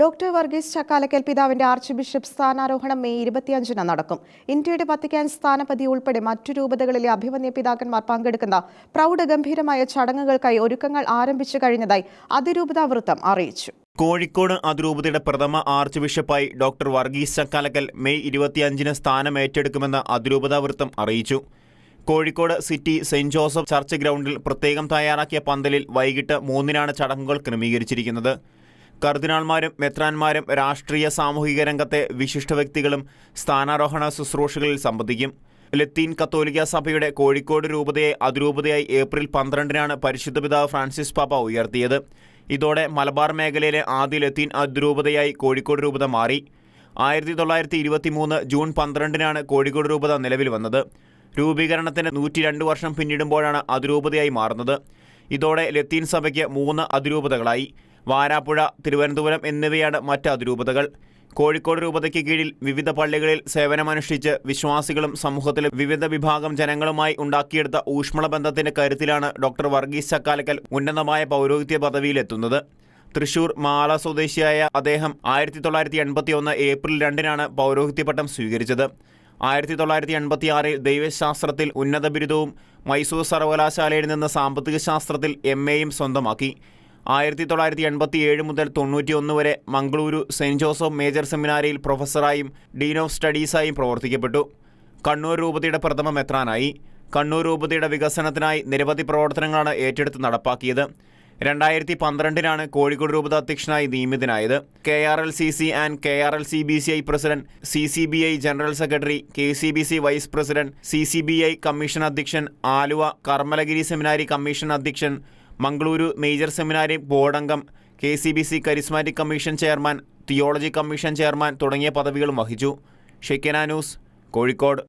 Doctor Varghese Chakkalakkal പിതാവിന്റെ arch bishop സ്ഥാനാരോഹണം May ഇരുപത്തിയഞ്ചിന് നടക്കും. ഇന്ത്യയുടെ വത്തിക്കാൻ സ്ഥാനപതി ഉൾപ്പെടെ മറ്റു രൂപതകളിലെ അഭിമന്യ പിതാക്കന്മാർ പങ്കെടുക്കുന്ന പ്രൗഢഗംഭീരമായ ചടങ്ങുകൾക്കായി ഒരുക്കങ്ങൾ ആരംഭിച്ചു കഴിഞ്ഞതായി അതിരൂപതാ വൃത്തം അറിയിച്ചു. കോഴിക്കോട് അതിരൂപതയുടെ പ്രഥമ ആർച്ച് ബിഷപ്പായി ഡോക്ടർ വർഗീസ് ചക്കാലക്കൽ മെയ് ഇരുപത്തിയഞ്ചിന് സ്ഥാനം ഏറ്റെടുക്കുമെന്ന് അതിരൂപതാ വൃത്തം അറിയിച്ചു. Kozhikode city saint Joseph church ഗ്രൗണ്ടിൽ പ്രത്യേകം തയ്യാറാക്കിയ പന്തലിൽ വൈകിട്ട് മൂന്നിനാണ് ചടങ്ങുകൾ ക്രമീകരിച്ചിരിക്കുന്നത്. കർദിനാൾമാരും മെത്രാന്മാരും രാഷ്ട്രീയ സാമൂഹിക രംഗത്തെ വിശിഷ്ട വ്യക്തികളും സ്ഥാനാരോഹണ ശുശ്രൂഷകളിൽ സംബന്ധിക്കും. ലത്തീൻ കത്തോലിക്ക സഭയുടെ കോഴിക്കോട് രൂപതയെ അതിരൂപതയായി ഏപ്രിൽ പന്ത്രണ്ടിനാണ് പരിശുദ്ധ പിതാവ് ഫ്രാൻസിസ് പാപ്പ ഉയർത്തിയത്. ഇതോടെ മലബാർ മേഖലയിലെ ആദ്യ ലത്തീൻ അതിരൂപതയായി കോഴിക്കോട് രൂപത മാറി. ആയിരത്തി തൊള്ളായിരത്തി ഇരുപത്തി മൂന്ന് ജൂൺ പന്ത്രണ്ടിനാണ് കോഴിക്കോട് രൂപത നിലവിൽ വന്നത്. രൂപീകരണത്തിന് നൂറ്റി രണ്ട് വർഷം പിന്നിടുമ്പോഴാണ് അതിരൂപതയായി മാറുന്നത്. ഇതോടെ ലത്തീൻ സഭയ്ക്ക് മൂന്ന് അതിരൂപതകളായി. വാരാപ്പുഴ തിരുവനന്തപുരം എന്നിവയാണ് മറ്റ് അതിരൂപതകൾ. കോഴിക്കോട് രൂപതയ്ക്ക് കീഴിൽ വിവിധ പള്ളികളിൽ സേവനമനുഷ്ഠിച്ച് വിശ്വാസികളും സമൂഹത്തിലെ വിവിധ വിഭാഗം ജനങ്ങളുമായി ഉണ്ടാക്കിയെടുത്ത ഊഷ്മള ബന്ധത്തിന്റെ കരുത്തിലാണ് ഡോക്ടർ വർഗീസ് ചക്കാലക്കൽ ഉന്നതമായ പൗരോഹിത്യ പദവിയിലെത്തുന്നത്. തൃശൂർ മാള സ്വദേശിയായ അദ്ദേഹം ആയിരത്തി തൊള്ളായിരത്തി എൺപത്തി ഒന്ന് ഏപ്രിൽ രണ്ടിനാണ് പൗരോഹിത്യ പട്ടം സ്വീകരിച്ചത്. ആയിരത്തി തൊള്ളായിരത്തി എൺപത്തി ആറിൽ ദൈവശാസ്ത്രത്തിൽ ഉന്നത ബിരുദവും മൈസൂർ സർവകലാശാലയിൽ നിന്ന് സാമ്പത്തിക ശാസ്ത്രത്തിൽ എം എയും സ്വന്തമാക്കി. ആയിരത്തി തൊള്ളായിരത്തി എൺപത്തി ഏഴ് മുതൽ തൊണ്ണൂറ്റിയൊന്ന് വരെ മംഗളൂരു സെന്റ് ജോസഫ് മേജർ സെമിനാരിയിൽ പ്രൊഫസറായും ഡീൻ ഓഫ് സ്റ്റഡീസായും പ്രവർത്തിക്കപ്പെട്ടു. കണ്ണൂർ രൂപതയുടെ പ്രഥമ മെത്രാനായി കണ്ണൂർ രൂപതയുടെ വികസനത്തിനായി നിരവധി പ്രവർത്തനങ്ങളാണ് ഏറ്റെടുത്ത് നടപ്പാക്കിയത്. രണ്ടായിരത്തി പന്ത്രണ്ടിനാണ് കോഴിക്കോട് രൂപത അധ്യക്ഷനായി നിയമിതനായത്. K R L C C and K R L C B C I president C C B I general secretary K C B C vice president C C B I commission അധ്യക്ഷൻ Aluva കർമ്മലഗിരി seminary commission അധ്യക്ഷൻ Mangaluru major seminary ബോർഡംഗം K C B C charismatic commission chairman theology commission chairman തുടങ്ങിയ പദവികളും വഹിച്ചു. Shekinah news Kozhikode.